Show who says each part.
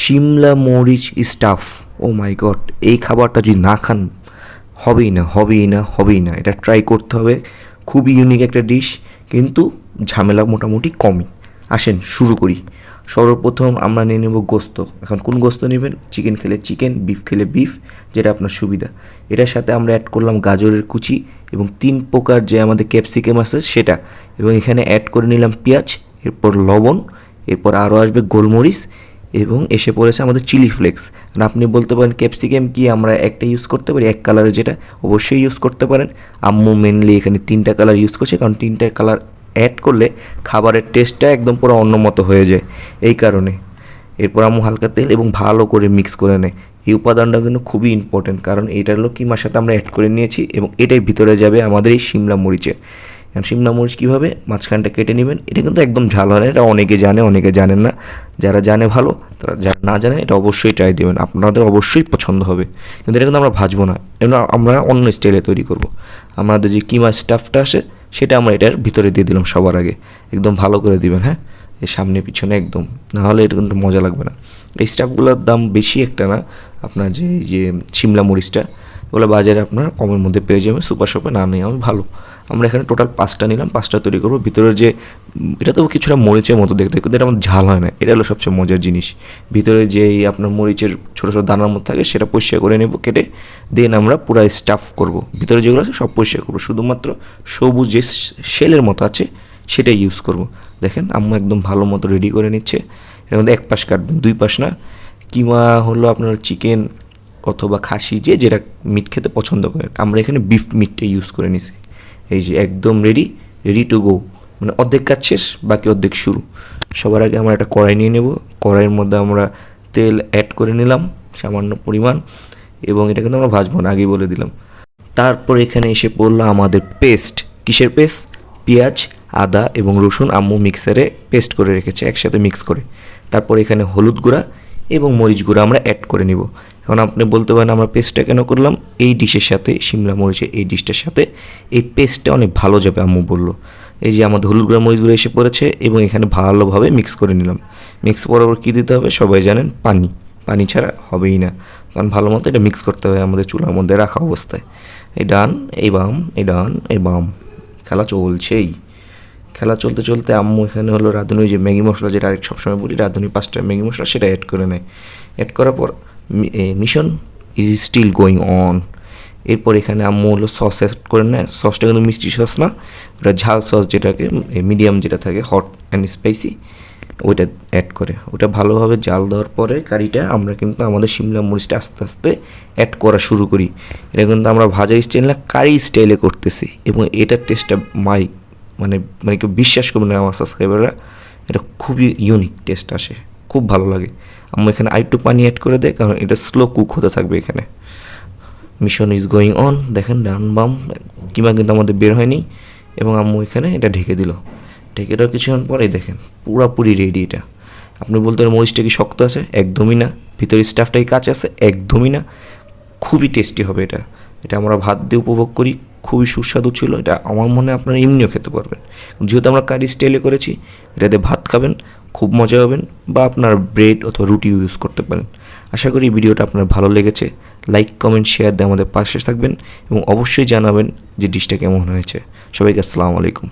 Speaker 1: শিমলা মরিচ স্টাফ ও মাই গড এই খাবারটা যদি না খান, হবেই না হবেই না হবেই না। এটা ট্রাই করতে হবে। খুবই ইউনিক একটা ডিশ কিন্তু ঝামেলা মোটামুটি কমই। আসেন, শুরু করি। সর্বপ্রথম আমরা নিয়ে নেব গোস্ত। এখন কোন গোস্ত নেবেন? চিকেন খেলে চিকেন বিফ খেলে বিফ যেটা আপনার সুবিধা। এটার সাথে আমরা অ্যাড করলাম গাজরের কুচি এবং তিন প্রকার যে আমাদের ক্যাপসিকাম আছে সেটা। এবং এখানে অ্যাড করে নিলাম পেঁয়াজ, এরপর লবণ, এরপর আরও আসবে গোলমরিচ এবং এসে পড়েছে আমাদের চিলি ফ্লেক্স। আর আপনি বলতে পারেন ক্যাপসিকাম কি আমরা একটা ইউজ করতে পারি? এক কালারের যেটা, অবশ্যই ইউজ করতে পারেন। আম্মু মেনলি এখানে তিনটা কালার ইউজ করছে, কারণ তিনটা কালার অ্যাড করলে খাবারের টেস্টটা একদম পুরো অন্য মতো হয়ে যায় এই কারণে। এরপর আম্মু হালকা তেল এবং ভালো করে মিক্স করে নেয়। এই উপাদানটা কিন্তু খুবই ইম্পর্টেন্ট কারণ এটা হলো কিমার সাথে আমরা অ্যাড করে নিয়েছি এবং এটাই ভিতরে যাবে আমাদের এই শিমলা মরিচে। এখন শিমলা মরিচ কীভাবে মাঝখানটা কেটে নেবেন, এটা কিন্তু একদম ঝাল হয় না, এটা অনেকে জানে, অনেকে জানেন না। যারা জানে ভালো, তারা যারা না জানে এটা অবশ্যই ট্রাই দেবেন। আপনাদের অবশ্যই পছন্দ হবে। কিন্তু এটা কিন্তু আমরা ভাজবো না এগুলো আমরা অন্য স্টাইলে তৈরি করব। আমাদের যে কিমা স্টাফটা আসে, সেটা আমরা এটার ভিতরে দিয়ে দিলাম সবার আগে। একদম ভালো করে দিবেন হ্যাঁ? এই সামনে পিছনে একদম নাহলে এটা কিন্তু মজা লাগবে না। এই স্টাফগুলোর দাম বেশি একটা না, আপনার যে যে, শিমলা মরিচটা ওগুলো বাজারে আপনার কমের মধ্যে পেয়ে যাবেন, সুপার শপে না নেই আমি ভালো। আমরা এখানে টোটাল পাঁচটা নিলাম, পাঁচটা তৈরি করব। ভিতরের যে, এটা তো কিছুটা মরিচের মতো দেখতে, কিন্তু এটা আমার ঝাল হয় না। এটা হলো সবচেয়ে মজার জিনিস। ভিতরে যে এই আপনার মরিচের ছোটো ছোটো দানার মতো থাকে, সেটা পরিষ্কার করে নেব, কেটে দেন আমরা পুরো স্টাফ করব। ভিতরে যেগুলো আছে সব পরিষ্কার করব। শুধুমাত্র সবুজ যে শেলের মতো আছে, সেটাই ইউজ করব। দেখেন, আম্মু একদম ভালো মতো রেডি করে নিচ্ছে। এর মধ্যে এক পাশ কাটবেন, দুই পাশ না। কিমা হলো আপনার চিকেন অথবা খাসি, যে যেটা মিট খেতে পছন্দ করেন আমরা এখানে বিফ মিটটা ইউজ করে নিছি। এই যে একদম রেডি রেডি টু গো মানে অর্ধেক কাজ শেষ, বাকি অর্ধেক শুরু। সবার আগে আমরা একটা কড়াই নিয়ে নেব। কড়াইয়ের মধ্যে আমরা তেল অ্যাড করে নিলাম, সামান্য পরিমাণ, এবং এটা কিন্তু আমরা ভাজবো না, আগেই বলে দিলাম। তারপর এখানে এসে পড়ল আমাদের পেস্ট কিসের পেস্ট পেঁয়াজ, আদা এবং রসুন আম্মু মিক্সারে পেস্ট করে রেখেছে, একসাথে মিক্স করে। তারপর এখানে হলুদ গুঁড়া এবং মরিচ গুঁড়া আমরা অ্যাড করে নিব। এখন আপনি বলতে পারেন, আমরা পেস্টটা কেন করলাম? এই ডিশের সাথে সিমলা মরিচের এই ডিশটার সাথে, এই পেস্টটা অনেক ভালো যাবে, আম্মু বলল। এই যে আমাদের হলুদ গুঁড়া মরিচ গুঁড়া এসে পড়েছে এবং এখানে ভালোভাবে মিক্স করে নিলাম। মিক্স পর কী দিতে হবে? সবাই জানেন, পানি। পানি ছাড়া হবেই না। কারণ ভালো মতো এটা মিক্স করতে হবে আমাদের চুলার মধ্যে রাখা অবস্থায়। এই ডান, এই বাম, এই ডান, এই বাম। খেলা চলছেই। খেলা চলতে চলতে আম্মু এখানে হলো রাঁধুনি যে ম্যাগি মশলা যেটা আরেক সবসময় বলি, রাঁধুনি পাঁচটা ম্যাগি মশলা সেটা অ্যাড করে নেয়। অ্যাড করার পর mission is still going on এরপর এখানে আম্মু হলো সস অ্যাড করে নেয়। সসটা কিন্তু মিষ্টি সস না, ওটা ঝাল সস যেটাকে মিডিয়াম যেটা থাকে হট অ্যান্ড স্পাইসি ওইটা অ্যাড করে। ওটা ভালোভাবে জাল দেওয়ার পরে কারিটা আমরা কিন্তু আমাদের শিমলা মরিচটা আস্তে আস্তে অ্যাড করা শুরু করি। এটা কিন্তু আমরা ভাজা স্টাইল না, কারি স্টাইলে করতেছি এবং এটার টেস্টটা মাই মানে মানে কেউ বিশ্বাস করবে না আমার সাবস্ক্রাইবাররা এটা খুবই ইউনিক টেস্ট আসে। খুব ভালো লাগে। আমি এখানে আরেকটু পানি অ্যাড করে দেয় কারণ এটা স্লো কুক হতে থাকবে এখানে। মিশন ইজ গোয়িং অন দেখেন, ডান বাম কিংবা কিন্তু আমাদের বের হয়নি। এবং আম্মু এখানে এটা ঢেকে দিল। ঢেকে দেওয়ার কিছুক্ষণ পরেই দেখেন, পুরাপুরি রেডি এটা। আপনি বলতে পারেন মরিচটা কি শক্ত আছে? একদমই না। ভিতরে স্টাফটাই কাছে আছে? একদমই না। খুবই টেস্টি হবে এটা। এটা আমরা ভাত দিয়ে উপভোগ করি, খুবই সুস্বাদু ছিল, এটা আমার মনে আপনারা এমনিও খেতে পারবেন। যেহেতু আমরা কারি স্টাইলে করেছি এটাতে ভাত খাবেন, খুব মজা হবেন বা আপনার ব্রেড অথবা রুটি ইউজ করতে পারেন। আশা করি ভিডিওটা আপনার ভালো লেগেছে লাইক কমেন্ট শেয়ার দিয়ে আমাদের পাশে থাকবেন এবং অবশ্যই জানাবেন যে ডিশটা কেমন হয়েছে। সবাইকে আসসালামু আলাইকুম।